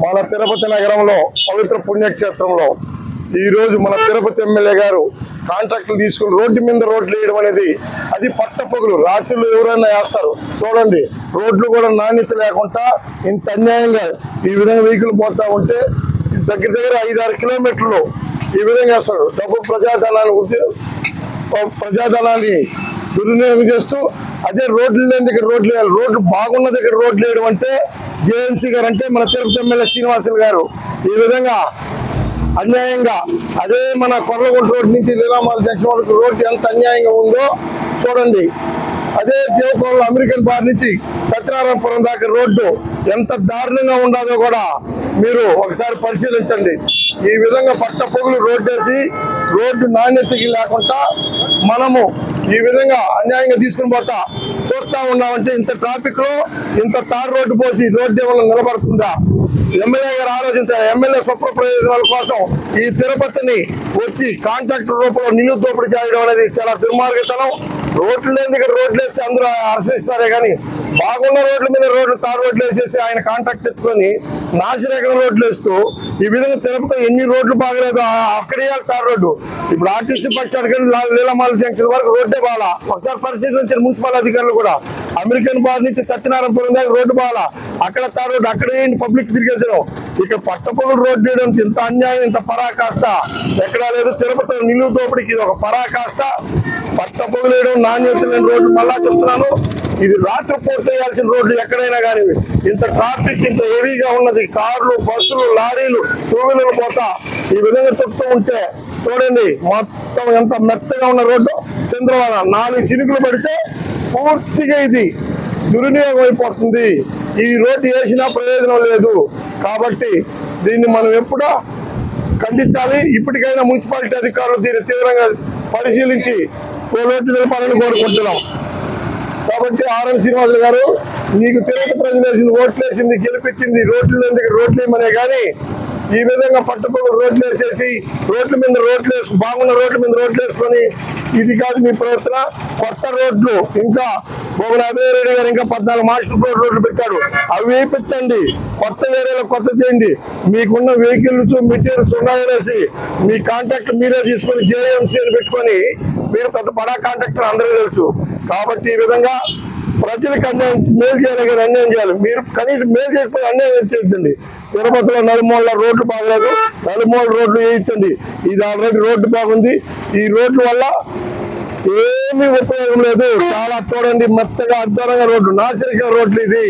మన తిరుపతి నగరంలో పవిత్ర పుణ్యక్షేత్రంలో ఈరోజు మన తిరుపతి ఎమ్మెల్యే గారు కాంట్రాక్టులు తీసుకుని రోడ్డు మీద రోడ్లు వేయడం అనేది అది పట్టపగులు. రాత్రులు ఎవరైనా వేస్తారు. చూడండి రోడ్లు కూడా నాణ్యత లేకుండా ఇంత అన్యాయంగా ఈ విధంగా వెహికల్ పోతా ఉంటే దగ్గర దగ్గర ఐదారు కిలోమీటర్లు ఈ విధంగా వేస్తాడు డబ్బు ప్రజాధనాన్ని ప్రజాధనాన్ని దుర్వినియోగం చేస్తూ అదే రోడ్లు లేని దగ్గర రోడ్లు వేయాలి. రోడ్లు బాగున్న దగ్గర రోడ్లు వేయడం అంటే జేఎన్సీ గారు అంటే మన తిరుపతి ఎమ్మెల్యే శ్రీనివాసులు గారు. ఈ విధంగా అన్యాయంగా అదే మన కొర్రగుంట రోడ్ నుంచి లీలామాల జంక్షన్ వరకు రోడ్డు ఎంత అన్యాయంగా ఉందో చూడండి. అదే దేవపురంలో అమెరికన్ బార్ నుంచి సత్యనారాయణపురం దాకా రోడ్డు ఎంత దారుణంగా ఉండదో కూడా మీరు ఒకసారి పరిశీలించండి. ఈ విధంగా పట్ట పొగులు రోడ్డు వేసి రోడ్డు నాణ్యతకి లేకుండా మనము ఈ విధంగా అన్యాయంగా తీసుకుని పోతా చూస్తా ఉన్నామంటే ఇంత ట్రాఫిక్లో ఇంత తార్ రోడ్డు పోసి రోడ్డు వల్ల నిలబడుతుందా ఎమ్మెల్యే గారు ఆలోచించారు ఎమ్మెల్యే స్వప్న ప్రయోజనాల కోసం ఈ తిరుపతిని వచ్చి కాంట్రాక్టర్ రూపంలో నిలువ దోపిడీ చేయడం అనేది చాలా దుర్మార్గతనం. రోడ్లు లేని దగ్గర రోడ్లు వేస్తే అందరూ హర్షిస్తారే కానీ బాగున్న రోడ్ల మీద రోడ్లు తారు రోడ్లు వేసేసి ఆయన కాంట్రాక్ట్ ఎత్తుకొని నాసిరేఖల రోడ్లు వేస్తూ ఈ విధంగా తిరుపతి ఎన్ని రోడ్లు బాగలేదు? అక్కడే తార్ రోడ్డు. ఇప్పుడు RTC bus stand Leelamala junction వరకు రోడ్డే బాగా ఒకసారి పరిశీలించిన మున్సిపల్ అధికారులు కూడా. అమెరికన్ బార్ నుంచి సత్యనారాయణపురం దాకా రోడ్డు బాగా అక్కడ తార్ రోడ్డు అక్కడే పబ్లిక్ తిరిగేసారు ఇక పట్టపొగులు రోడ్డు వేయడం ఇంత అన్యాయం ఇంత పరాకాష్ట. ఎక్కడా లేదు తిరుపతి నిలువు దోపిడికి ఇది ఒక పరాకాష్ట. పట్టపొగులు వేయడం నాణ్యత లేని రోడ్డు మళ్ళా చెప్తున్నాను. ఇది రాత్రి పూర్తి చేయాల్సిన రోడ్లు ఎక్కడైనా కానీ ఇంత ట్రాఫిక్ ఇంత హెవీగా ఉన్నది. కార్లు బస్సులు లారీలు టూ వీలర్లు పోతా ఈ విధంగా చెప్తూ ఉంటే చూడండి మొత్తం ఎంత మెత్తగా ఉన్న రోడ్డు. చంద్రవాడ నాలుగు చినుకులు పడితే పూర్తిగా ఇది దుర్వినియోగం అయిపోతుంది. ఈ రోడ్డు వేసినా ప్రయోజనం లేదు. కాబట్టి దీన్ని మనం ఎప్పుడో ఖండించాలి. ఇప్పటికైనా మున్సిపాలిటీ అధికారులు దీన్ని తీవ్రంగా పరిశీలించి ఓ రోడ్డు నిలపాలని కోరుకుంటున్నాం. కాబట్టి ఆర్ఎం శ్రీనివాసులు గారు నీకు తిరుపతి ప్రజలు వేసింది ఓట్లు వేసింది గెలిపించింది రోడ్లు రోడ్లు ఏమనే కానీ ఈ విధంగా పట్టుకొని రోడ్లు వేసేసి రోడ్ల మీద రోడ్లు వేసుకు బాగున్న రోడ్ల మీద రోడ్లు వేసుకొని ఇది కాదు మీ ప్రవర్తన. కొత్త రోడ్లు ఇంకా భోగన అభయరెడ్డి గారు ఇంకా పద్నాలుగు మాస్టర్ ప్లాన్ రోడ్లు పెట్టాడు. అవి వేయించండి కొత్త ఏరియాలో కొత్త చేయండి. మీకున్న వెహికల్స్ మెటీరియల్స్ ఉన్నాయనేసి మీ కాంటాక్ట్ మీరే తీసుకొని జేఎంసీ అని పెట్టుకొని మీరు పెద్ద బడా కాంట్రాక్టర్ అందరికీ తెలుసు. కాబట్టి ఈ విధంగా ప్రజలకు అన్యాయం మేలు చేయాలి కానీ అన్యాయం చేయాలి. మీరు కనీసం మేలు చేయకపోతే అన్యాయం చేయొద్దండి. తిరుపతిలో నలుమూల రోడ్లు బాగలేదు. నలుమూల రోడ్లు వేయించండి. ఇది ఆల్రెడీ రోడ్డు బాగుంది. ఈ రోడ్ల వల్ల ఏమీ ఉపయోగం లేదు. చాలా చూడండి మెత్తగా అద్భుతంగా రోడ్లు నాసిరిక రోడ్లు ఇది.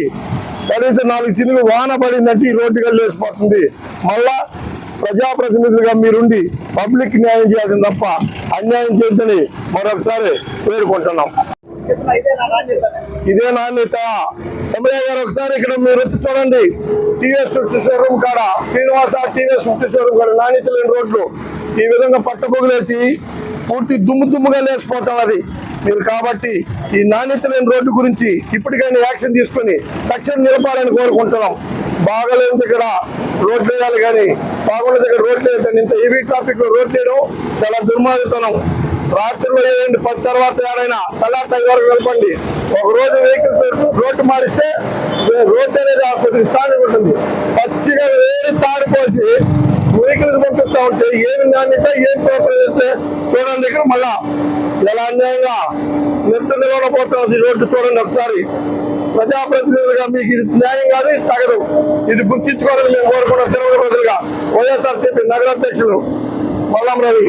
కనీసం నాలుగు చినులు వాన పడిందంటే ఈ రోడ్డు కలిసి వేసిపోతుంది. మళ్ళా ప్రజాప్రతినిధులుగా మీరుండి పబ్లిక్ న్యాయం చేయాల్సింది తప్ప అన్యాయం చేయొద్దని మరొకసారి పేర్కొంటున్నాం ఇదే నాణ్యత. సమయ గారు ఒకసారి ఇక్కడ మీరు వచ్చి చూడండి. టీవీఎస్ ఫిఫ్టీ షోరూమ్ కాడ శ్రీనివాస టీవీఎస్ ఫిఫ్టీ షోరూమ్ కాడ నాణ్యత లేని రోడ్లు ఈ విధంగా పట్టపొగులేసి పూర్తి దుమ్ము దుమ్ముగా లేచిపోతాం అది. మీరు కాబట్టి ఈ నాణ్యత లేని రోడ్డు గురించి ఇప్పటికైనా యాక్షన్ తీసుకొని తక్షణం నిలపాలని కోరుకుంటున్నాం. బాగలేదు దగ్గర రోడ్లు వేయాలి కానీ పాగుల దగ్గర రోడ్లు వేయద్దని ఇంత హెవీ ట్రాఫిక్లో రోడ్లు వేయడం చాలా దుర్మార్గతనం. రాత్రిలో వేయండి పది తర్వాత ఏడైనా తెల్లారి ఐదు వరకు కలపండి ఒక రోజు వెహికల్స్ రోడ్డు మారిస్తే రోడ్డు అనేది ఆ కొద్దిగా స్ట్రాంగ్ ఉంటుంది. పచ్చిగా వేడి తాడిపోసి వెహికల్స్ పంపిస్తా ఉంటే ఏమి నాణ్యత ఏం పేపర్ చేస్తే చూడండి ఇక్కడ మళ్ళా. ఎలా అన్యాయంగా నెట్టు నిలవకపోతుంది రోడ్డు చూడండి ఒకసారి. ప్రజాప్రతినిధులుగా మీకు ఇది న్యాయం కాదు ఇది తగదు. ఇది గుర్తించుకోవాలని మేము కోరుకున్న తెలుగు ప్రజలుగా వైఎస్ఆర్సీపీ నగరాధ్యక్షులు మల్లం రవి